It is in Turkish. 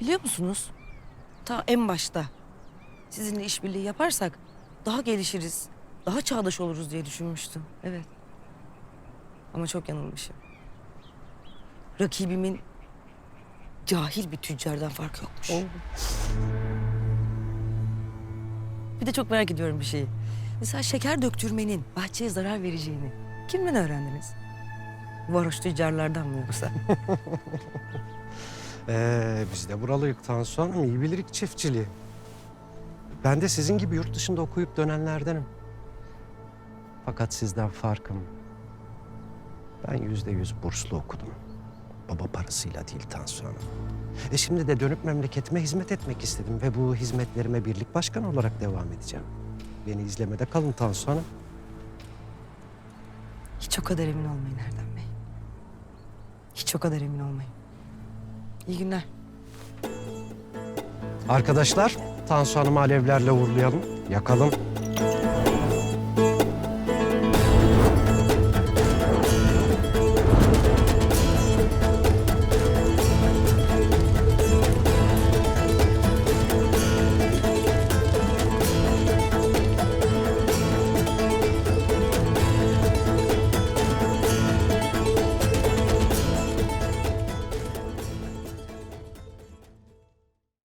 Biliyor musunuz? Ta en başta sizinle işbirliği yaparsak daha gelişiriz, daha çağdaş oluruz diye düşünmüştüm. Evet. Ama çok yanılmışım. Rakibimin cahil bir tüccardan farkı yokmuş. Bir de çok merak ediyorum bir şeyi. Mesela şeker döktürmenin bahçeye zarar vereceğini kimden öğrendiniz? Varoş tüccarlardan mı yoksa? Ee, biz de buralıyız Tansu Hanım. iyi bilirik çiftçiliği. Ben de sizin gibi yurt dışında okuyup dönenlerdenim. Fakat sizden farkım. Ben yüzde yüz burslu okudum. Baba parasıyla değil Tansu Hanım. E şimdi de dönüp memleketime hizmet etmek istedim ve bu hizmetlerime birlik başkanı olarak devam edeceğim. Beni izlemede kalın Tansu Hanım. Hiç o kadar emin olmayın Erdem Bey. Hiç o kadar emin olmayın. İyi günler. Arkadaşlar Tansu Hanım'ı alevlerle uğurlayalım. Yakalım.